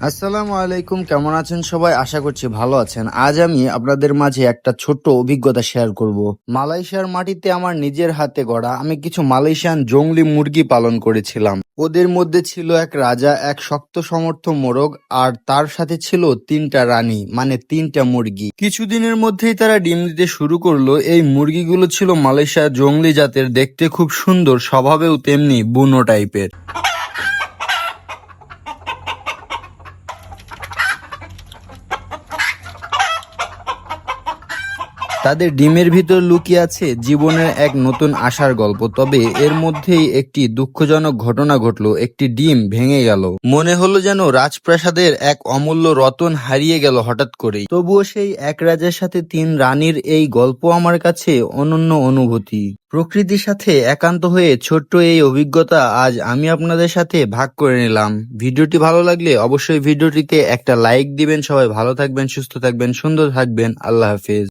আসসালামু আলাইকুম, কেমন আছেন সবাই? আশা করছি ভালো আছেন। আজ আমি আপনাদের মাঝে একটা ছোট্ট অভিজ্ঞতা শেয়ার করব। মালয়েশিয়ার মাটিতে আমার নিজের হাতে গড়া আমি কিছু মালয়েশিয়ান জংলি মুরগি পালন করেছিলাম। ওদের মধ্যে ছিল এক রাজা, এক শক্ত সমর্থ মোরগ, আর তার সাথে ছিল তিনটা রানী মানে তিনটা মুরগি। কিছুদিনের মধ্যেই তারা ডিম দিতে শুরু করল। এই মুরগিগুলো ছিল মালয়েশিয়ার জংলি জাতের দেখতে খুব সুন্দর, স্বভাবেও তেমনি বুনো টাইপের তাদের ডিমের ভিতর লুকিয়ে আছে জীবনের এক নতুন আশার গল্প। তবে এর মধ্যেই একটি দুঃখজনক ঘটনা ঘটলো। একটি ডিম ভেঙে গেল। মনে হলো যেন রাজপ্রাসাদের এক অমূল্য রতন হারিয়ে গেল হঠাৎ করেই। তবুও সেই এক রাজার সাথে তিন রানীর এই গল্প আমার কাছে অনন্য অনুভূতি। প্রকৃতির সাথে একান্ত হয়ে ছোট্ট এই অভিজ্ঞতা আজ আমি আপনাদের সাথে ভাগ করে নিলাম। ভিডিওটি ভালো লাগলে অবশ্যই ভিডিওটিতে একটা লাইক দিবেন। সবাই ভালো থাকবেন, সুস্থ থাকবেন, সুন্দর থাকবেন। আল্লাহ হাফেজ।